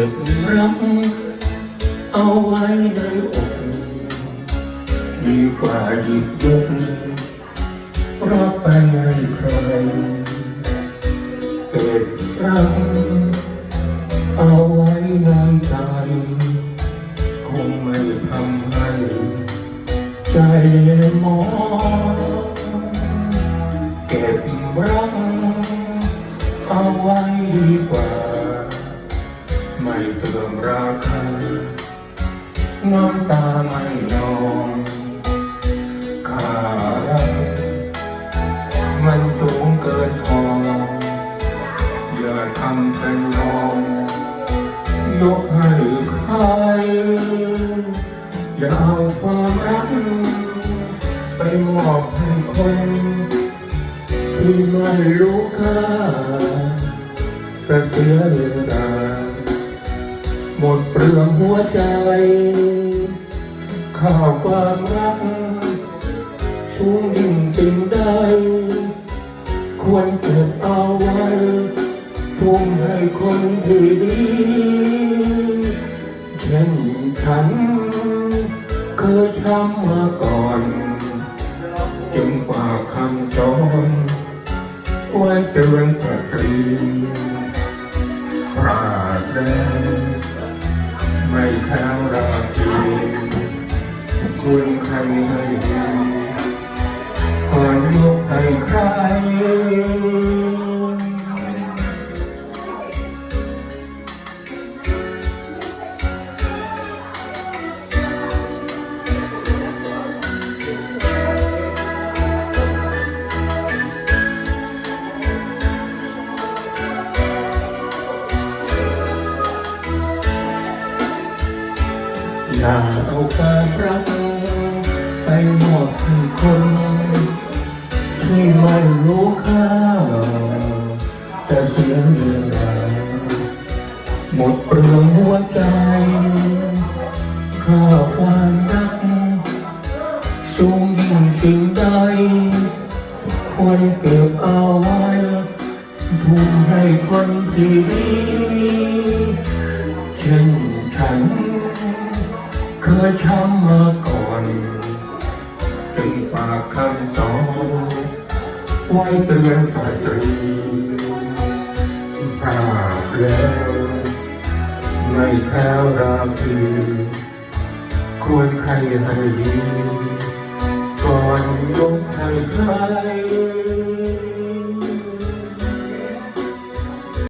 ก็บรักเอาไว้ในอกดีกว่าหยิบยกรับไปให้ใครเก็บรักเอาไว้ในใจคงไม่ทำให้ใจมองเก็บรักเอาไว้ดีกว่า เสื่อมราคาน้ำตาไม่นองค่ารักมันสูงเกินพออย่าทำเป็นรองยกให้ใครอย่าเอาความรักไปมอบให้คนที่ไม่รู้ค่าแต่เสียเลา เดืองหัวใจข้าวความรักสูงยิ่งสิ่งใด ควรเก็บเอาไว้ทุ่มให้คนที่ดีเช่นฉัน เคยทำมาก่อน จึงฝากคำสอนไว้เตือนสตรีพลาดแล้ว ไม่แคล้วราคีคุณใครให้ดีาเอาความรัก ไปมอบให้คนที่ไม่รู้ค่า แต่เสียเวลาหมดเปลืองหัวใจข้าความรักสูงยิ่งสิ่งใดควรเก็บเอาไว้ทุ่มให้คนที่ดี ยช้ำมาก่อน จึงฝากคำสอนไว้เตือนสตรีถ้าแล้วไม่แคล้วราคีควรใครให้ดีก่อนยกให้ใคร